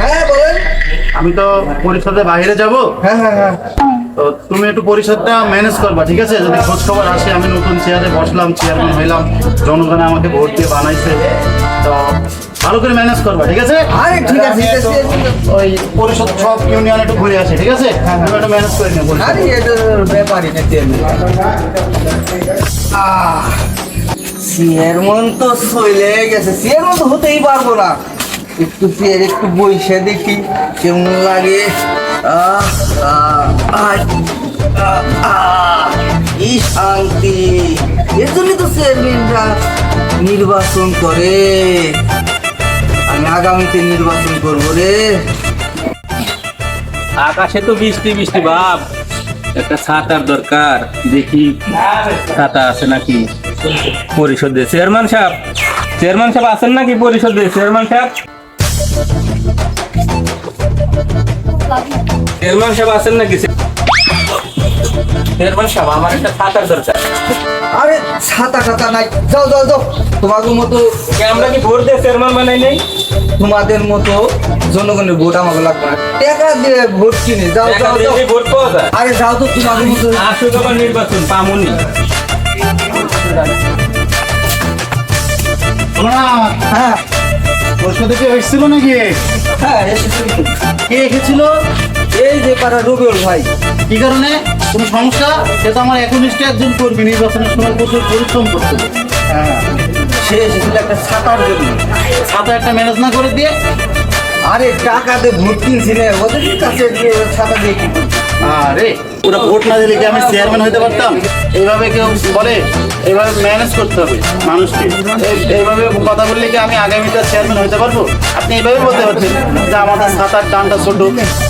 হ্যাঁ বলেন। আমি তো পরিষদে বাইরে যাব। হ্যাঁ হ্যাঁ হ্যাঁ। তো তুমি একটু পরিষদটা ম্যানেজ করবা ঠিক আছে? যদি খোঁজ খবর আসে আমি নতুন চেয়ারে বসলাম চেয়ারম্যান হইলাম জনগণ আমাকে ভোট দিয়ে বানাইছে। তো ভালো করে ম্যানেজ করবা ঠিক আছে? আরে ঠিক আছে ওই পরিষদ সব ইউনিয়ন একটু ঘুরে আসে ঠিক আছে? তুমি একটু ম্যানেজ করে পরিষদ। আরে এটা ব্যাপারই না চেয়ারম্যান তো চলে গেছে। চেয়ারম্যান তো হতেই পারব না। একটু চেয়ার একটু বইসে দেখি, কেমন লাগে? শান্তি। এর তো চেয়ারম্যানরা নির্বাচন করে। আমি আগামীতে নির্বাচন করব রে। আকাশে তো বৃষ্টি বৃষ্টি ভাব একটা ছাতার দরকার, দেখি ছাতা আছে নাকি। পরিষদে চেয়ারম্যান সাহেব চেয়ারম্যান সাহেব আছেন নাকি পরিষদে চেয়ারম্যান সাহেব? চেয়ারম্যান সাহেব আছেন নাকি? চেয়ারম্যান সাহেব আমার একটা ছাতার দরকার। আরে ছাতা টাতা নাই। যাও যাও যাও। তোমাদের মতো আমরা কি ভোট দিয়ে চেয়ারম্যান বানাই নেই? তোমাদের মতো জনগণের ভোট আমাকে লাগবে না। টাকা দিয়ে ভোট কিনে যাও যাও যাও। ভোট পাওয়া যায়? আরে যাও তো তোমাদের মতো। আসুক আবার নির্বাচন পামনি। ভোলানাথ, হ্যাঁ পরিষদে কি এসেছিল নাকি? হ্যাঁ এসেছি তো। কে এসেছিল? এই যে পাড়া রবিউল ভাই। কি কারণে? কোনো সমস্যা? সে তো আমার একনিষ্ঠ একজন কর্মী নির্বাচনের সময় প্রচুর পরিশ্রম করছে হ্যাঁ সে এসেছিল একটা ছাতার জন্য। ছাতা একটা ম্যানেজ না করে দিয়ে? আরে টাকা দিয়ে ভোট কিনছি রে ওদের কাছে ছাতা দিয়ে কি আরে পুরো ভোট না দিলে কি আমি চেয়ারম্যান হতে পারতাম? এইভাবে কেউ বলে এইভাবে ম্যানেজ করতে হবে মানুষকে। এই- এইভাবে কথা বললে কি আমি আগামীতে চেয়ারম্যান হতে পারব? আপনি এইভাবে বলতে পারছেন যে আমাদের সাঁতার টানটা ছোট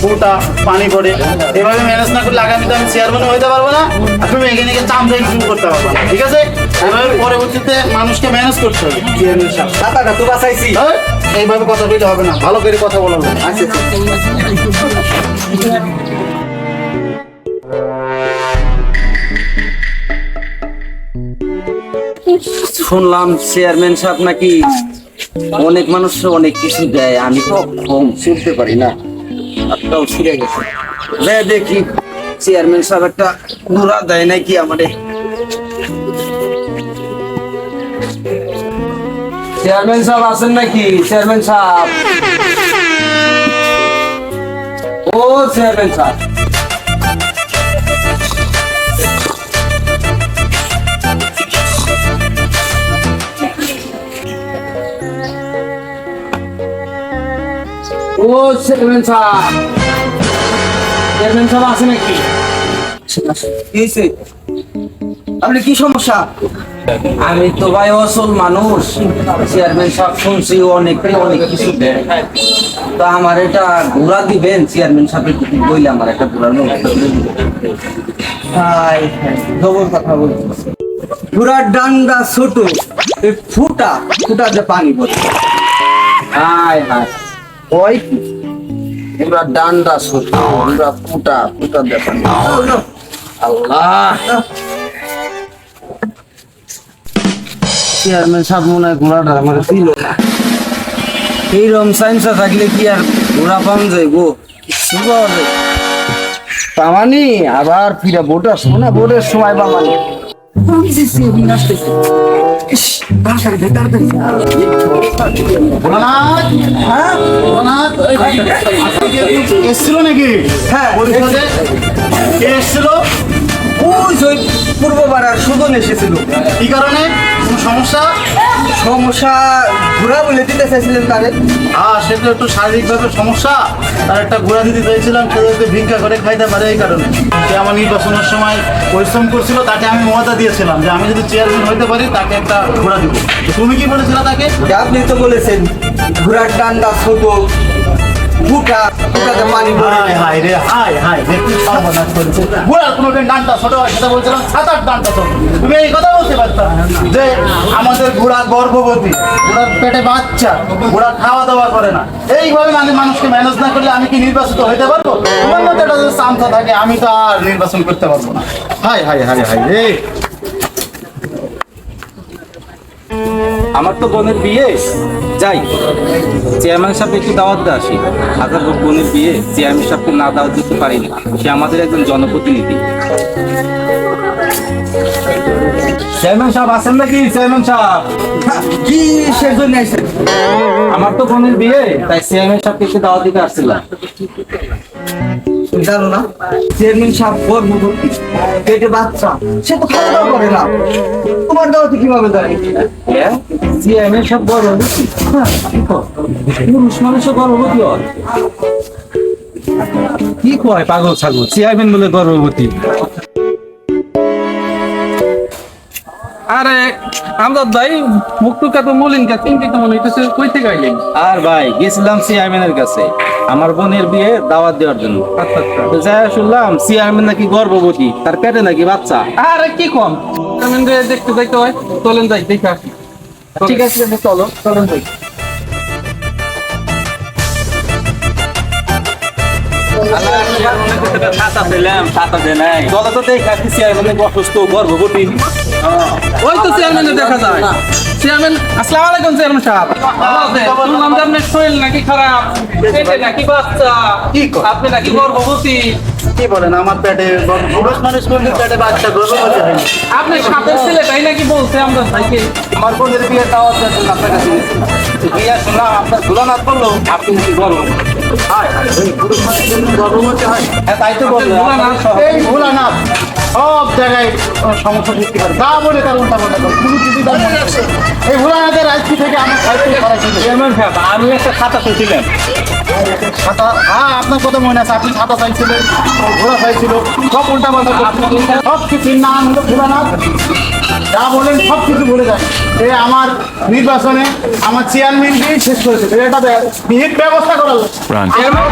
ফুটা পানি পড়ে। এভাবে ম্যানেজ না করলে আগামীতে আমি চেয়ারম্যান হতে পারব না আপনি এখানে গিয়ে চাম দিয়ে শুরু করতে পারব না। ঠিক আছে? এইভাবে পরবর্তীতে মানুষকে ম্যানেজ করতে হবে। চেয়ারম্যান সাহেব ছাতাটা তো বাঁচাইছি। হ্যাঁ? এইভাবে কথা বলতে হবে না। ভালো করে কথা বলা হবে। আচ্ছা। শুনলাম চেয়ারম্যান সাহেব নাকি অনেক মানুষ অনেক কিছু দেয়, আমি তো কম শুনতে পারি না। আপনাও ছিঁড়ে গেছে। রে দেখি চেয়ারম্যান সাহেব একটা ঘোরা দেয় নাকি আমারে? চেয়ারম্যান সাহেব আছেন নাকি? চেয়ারম্যান সাহেব? ও চেয়ারম্যান সাহেব। ও চেয়ারম্যান সাহেব। চেয়ারম্যান সাহেব আছে নাকি? আপনি কি সমস্যা? আমি তো ভাই অসল মানুষ। চেয়ারম্যান সাহেব শুনছি অনেক অনেক কিছু তো আমার এটা ঘোরা দিবেন চেয়ারম্যান সাহেবের বইলে আমার একটা ঘোরানো হাই ডবল কথা বলছি ঘোড়ার ডান্ডা ছোট ফুটা ফুটা যে পানি বলে। হাই হাই ওই পুরা ডান্ডা পুরা ফুটা ফুটা যে পানি আল্লাহ। চেয়ারম্যান সাহেব মনে হয় ঘোড়াটা আমার দিল না। এইরকম সাইন্সা থাকলে কি আর ঘোড়া পাম যাইবো কিছু পাওয়া যায় পামানি আবার ফিরা বোট আসব না বোটের সময় পামানি। হ্যাঁ এসেছিল নাকি? হ্যাঁ এসেছিল? ওই যে পূর্ব পাড়ার সুদন এসেছিল। কি কারণে কোনো সমস্যা সমস্যা ঘোরা বলে দিতে চাইছিলেন তারে। হ্যাঁ সে তো একটু শারীরিকভাবে সমস্যা তার একটা ঘোরা দিতে চাইছিলাম সে যাতে ভিক্ষা করে খাইতে পারে এই কারণে। সে আমার নির্বাচনের সময় পরিশ্রম করছিল তাকে আমি মজা দিয়েছিলাম যে আমি যদি চেয়ারম্যান হতে পারি তাকে একটা ঘোরা দিব। তুমি কি বলেছিলে তাকে? আপনি তো বলেছেন ঘোড়ার ডান্ডা ছোট ফুটা ফুটাতে পানি ভরে হাই হাই রে হাই হাই রে কি সর্বনাশ করেছে ঘোড়ার কোনো ডানটা ছোট হয় সেটা বলছিলাম সাত আট ডানটা ছোট। তুমি এই কথা বলতে পারতাম যে আমাদের ঘোড়া গর্ভবতী ঘোড়ার পেটে বাচ্চা ঘোড়া খাওয়া দাওয়া করে না। এইভাবে মানে মানুষকে ম্যানেজ না করলে আমি কি নির্বাচিত হইতে পারব? তোমার মধ্যে একটা যদি চামচা থাকে আমি তো আর নির্বাচন করতে পারব না। হাই হাই হাই হাই রে। আমার তো বোনের বিয়ে। যাই চেয়ারম্যান সাহেব একটু দাওয়াত দিয়ে আসি। হাজার হোক বোনের বিয়ে চেয়ারম্যান সাহেবকে না দাওয়াত দিতে পারি না। সে আমাদের একজন জনপ্রতিনিধি। চেয়ারম্যান সাহেব আছেন নাকি চেয়ারম্যান সাহেব? কি সে জন্য আইছেন আমার তো বোনের বিয়ে তাই চেয়ারম্যান সাহেবকে একটু দাওয়াত দিতে আসছিলাম। জানো না? চেয়ারম্যান সাহেব পেটে বাচ্চা সে তো খাওয়া দাওয়া করে না। তোমার দাওয়াতে কীভাবে চেয়ারম্যান সাহেব গর্ভবতী? পুরুষ মানুষও গর্ভবতী হয়। কি কয় পাগল ছাগল? চেয়ারম্যান বলে গর্ভবতী। আরে আমদাদ ভাই মুক্তুকা তো মলিন কা চিন্তিত মনে হইতেছে কই থেকে আইলেন? আর ভাই গেছিলাম চেয়ারম্যানের কাছে। আমার বোনের বিয়ে দাওয়াত দেওয়ার জন্য আচ্ছা আচ্ছা যাই শুনলাম চেয়ারম্যান নাকি গর্ভবতী তার পেটে নাকি বাচ্চা আরে কি কম রে দেখতে যাইতে হয় চলেন যাই দেখে আসি ঠিক আছে চলো চলেন যাই চেয়ারম্যান চেয়ারম্যানে দেখা যায় চেয়ারম্যান আসসালামু আলাইকুম চেয়ারম্যান সাহেব? শুনলাম যে আপনার শরীর নাকি খারাপ? পেটে নাকি বাচ্চা? কি? আপনি নাকি গর্ভবতী? কি বলেন আমার পেটে পুরুষ মানুষ করলে পেটে বাচ্চা গর্ভবতী হয়নি আপনার সাথের ছেলেটাই নাকি বলছে আমরা ভাইকে আমার বোনের বিয়ে দেওয়ার জন্য আপনার কাছে বিয়ে শুনলাম আপনার দুলানাথ বলল আপনি নাকি গর্ভবতী? হয়, ওই পুরুষ মানুষের জন্য গর্ভবতী হয়। হ্যাঁ তাই তো বলল। ভোলানাথ। এই ভোলানাথ সব জায়গায় সমস্যা সৃষ্টি করে। যা বলে তার উল্টা পাল্টা করে। কোনো কিছু তার মনে রাখছে এই ভোলানাথের রাজনীতি থেকে আমার সাহিত্য করা ছিল চেয়ারম্যান সাহেব আমি একটা খাতা খুঁজছিলাম ছাতা? হ্যাঁ আপনার কথা মনে আছে। আপনি ছাতা চাইছিলেন ঘোড়া চাইছিল। সব উল্টা পাল্টা সব কিছুর নাম হলো ভোলানাথ যা বলেন সব কিছু বলে যায়। এ আমার নির্বাচনে আমার চেয়ারম্যান দিয়ে শেষ করেছে। এটা বিহিত ব্যবস্থা করা চেয়ারম্যান